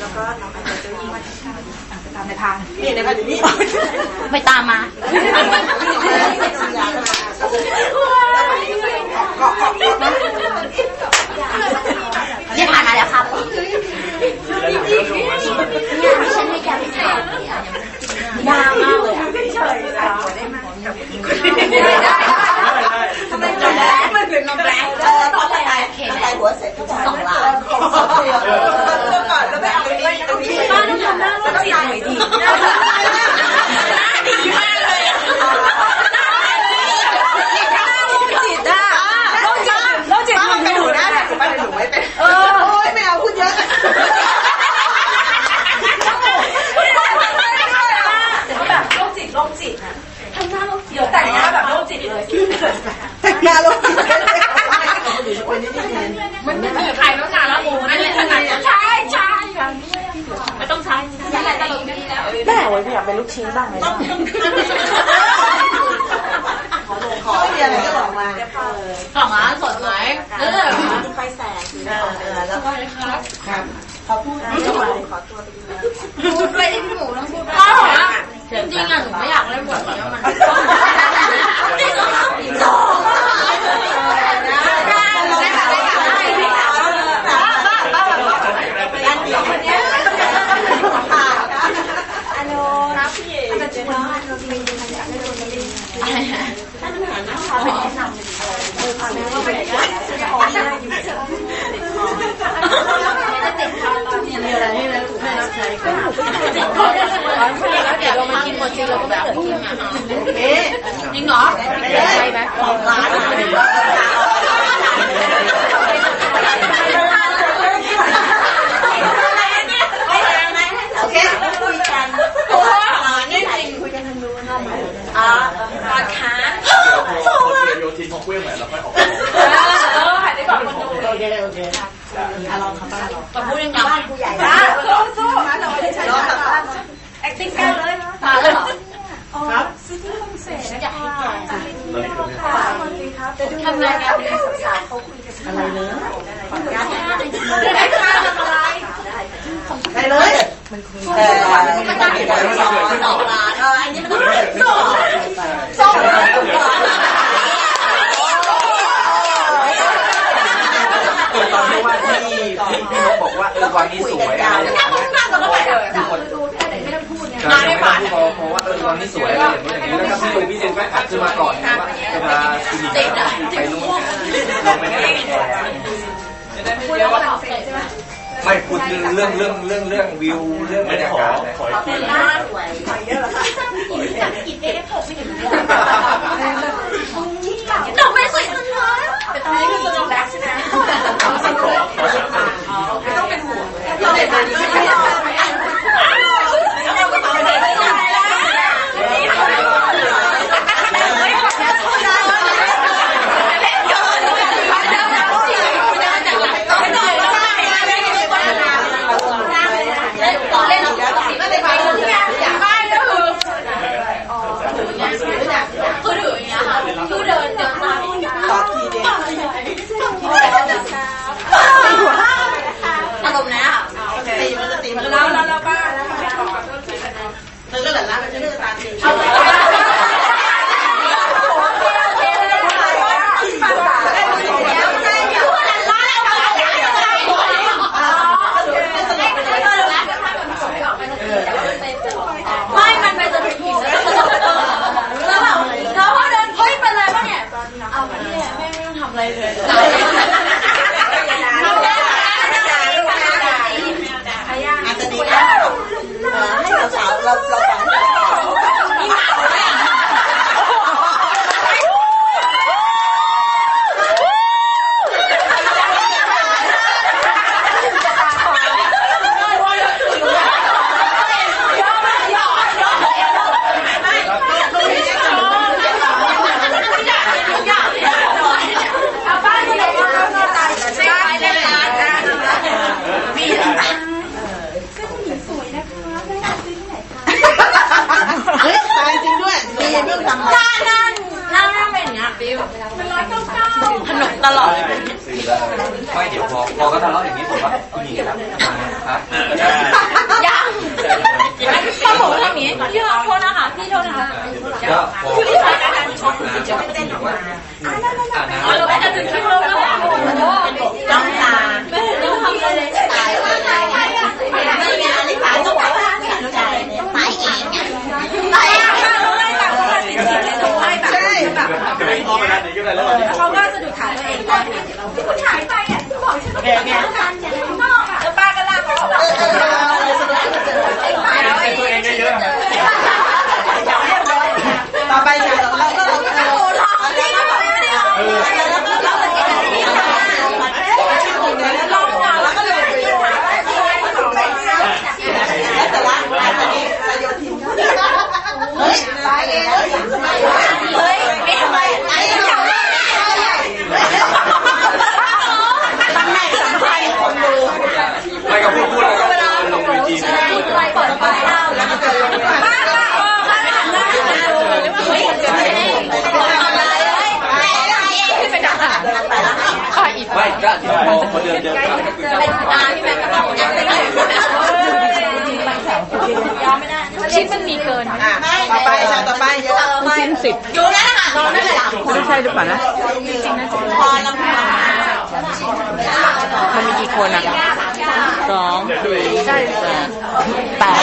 แล้วก็น้องอาจจะเจ้าหญิงตามในทางนี่นะคะอยู่นี่ไม่ตามมาเกาะเกาะเกาะเรียกมาแล้วครับเนี่ยที่ฉันให้แกไปถ่ายยากมากเลยอะเฉยๆได้ไหมกับทำไมจำแบงมันเป็นน้องแบงเออตอนไหนใส่หัวเสร็จกอย่างสองล้าน ขอเดี๋ยวก่อนแล้วไปเอาตรงนี้ตรงนี้บ้านต้องทำหน้าว่าจิตหน่อยดีหน้าดีมากเลยอะจิตอะโรคจิตโรคจิต ป้า มั มัน น ไป ไป ดู ดู ห ห น้า น้า เนี่ เนี่ย ยป้าหนูไม่เป็น เออ โอ้ยไม่เอาพูดเยอะ แบบโรคจิตโรคจิตอะทำหน้าโรคจิตเดี๋ยวแต่งหน้าแบบโรคจิตเลย แต่งงานลงที่คนนี้นี่เอง มันไม่มีใครแล้วนานแล้วโอ้อันนี้ขนาดใช่ใช่ไม่ต้องใช้นั่นแหละตลกดี แล้วแม่อยากเป็นลูกชิ้นบ้างไหมขอเรียนอะไรก็บอกมาของร้านสดไหมเออไฟแสงเออแล้วก็ครับเขอพูดขอตัวไปดูพูดไปที่พี่หมูต้องพูดก็จริงๆอะหนูไม่อยากเล่นบทนี้มันสอง มีอะไรให้นะลูกแม่รับใช้ก็แล้วเดี๋ยวเรามากินหมดจริงเราก็แบบกินอะจริงเหรอใช่ไหมร้านโอเคคุยกันร้านนี่จริงคุยกันทางนู้นอ่าร้านค้า สองล้านโยทินของเพื่อนเหมือนเราค่อยออก เออหายได้ก่อนคนดู โอเคโอเคอะลองทำบ้านลอง กับพูดยังบ้านผู้ใหญ่บ้านสู้สู้มาเราไม่ได้ใช้บ้าน acting กันเลยมาเลยเหรอครับอยากให้แกเราไม่รู้ทำงานกันเลยอะไรเนื้อได้ค่าทำอะไรได้เลยเออมันต้องมีการสอนสองล้านเอออันนี้มันต้องสอนสองล้าน ตอนที่ว่าที่พี่พี่นกบอกว่าเออวันนี้สวยอะไรอย่างเงี้ย นั่งกันแล้วไปเดี๋ยว ทุกคนงานไม่ผ่านพอเพราะว่าเออวันนี้สวยอะไรอย่างเงี้ยแล้วก็พี่ดูพี่เจนก็ขัดขึ้น มาก่อนว่าจะมาคลินิกไปนู่นลงไปในแอร์คุยแล้วก็แบบเสร็จใช่ไหมไม่พูดเรื่องเรื่องเรื่องเรื่องเรื่องวิวเรื่องบรรยากาศขอเป็นหน้าสวยขอเยอะเหรอคะกินเอฟหกไม่ถึงเลยดอกไม้สวยจังเลยเป็นตอนนี้คือตัวแบ็คใช่ไหมไม่ต้องเป็นห่วงเราเด็ดแบบนี้ไม่ได้เล่นต่อเล่นแล้วก็ได้ไปทุกอย่างอย่าง ไม่ก็คือคือถืออย่างเงี้ยค่ะคือเดินเดินตาม ต่อทีเดียว อารมณ์นะ ตีมันจะตีมัน แล้วแล้วแล้วป้า เธอก็หลั่นล้ามันจะเลือกตามตี เอาไปไม่มันไปจนถึงหินแล้วแล้วแบบแล้วพอเดินเฮ้ยเป็นไรบ้างเนี่ยเอาไปเนี่ยแม่ไม่ต้องทำอะไร เลยอาจจะดีนะให้สาวเรา ตลอดไม่เดี๋ยวพอพอก็ทะเลาะอย่างนี้ผมว่าผู้หญิงครับคยังอันนี้ต้อท่าย่างนี้พี่ขอโทษนะคะพี่โทษนะคะคือที่ผ่านการช็อตจะไม่เต้นออกมาอ่าเราไปจะถึงที่ nè nè หรือเปล่านะมันมีกี่คนอะสองสี่แปดแปา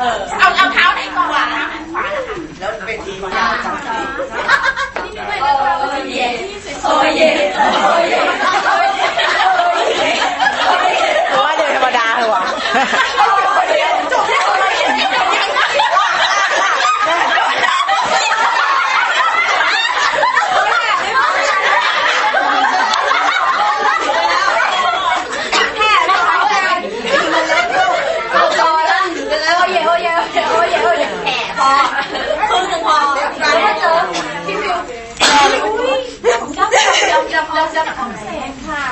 เออเอาเอาเท้าไหนก่อนขวาขวานะคะแล้วเป็นทีมยาวจังเลย ที่ไม่ได้เราเย็นเย็นที่สวยๆ เราจะทำเสร็ค่ะ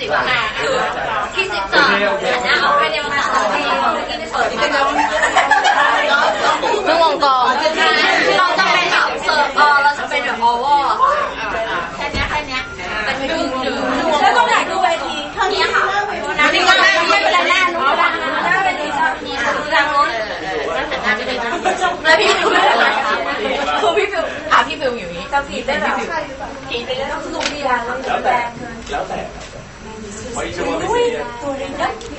สิบอะคือที่สิบสองหันหน้าออกให้เร็วมาสองทีเมื่กี้ไม่สนใจเราต้องวงกลมเราจะเป็นแบบเซอร์เราจะเป็นแบบออวอแค่นี้แค่นี้เป็นดึงดึงแล้วต้องไหนดูเวทีเท่านี้ค่ะไม่เป็นไรแน่เป็นดีจ้ะนี่คืดังแล้วพี่ฟิลอาพี่ฟิวอยู่นี้จะผีดได้หรอผิดไปแล้วต้องลุกดีแล้วแรงแล้วแต่ ยส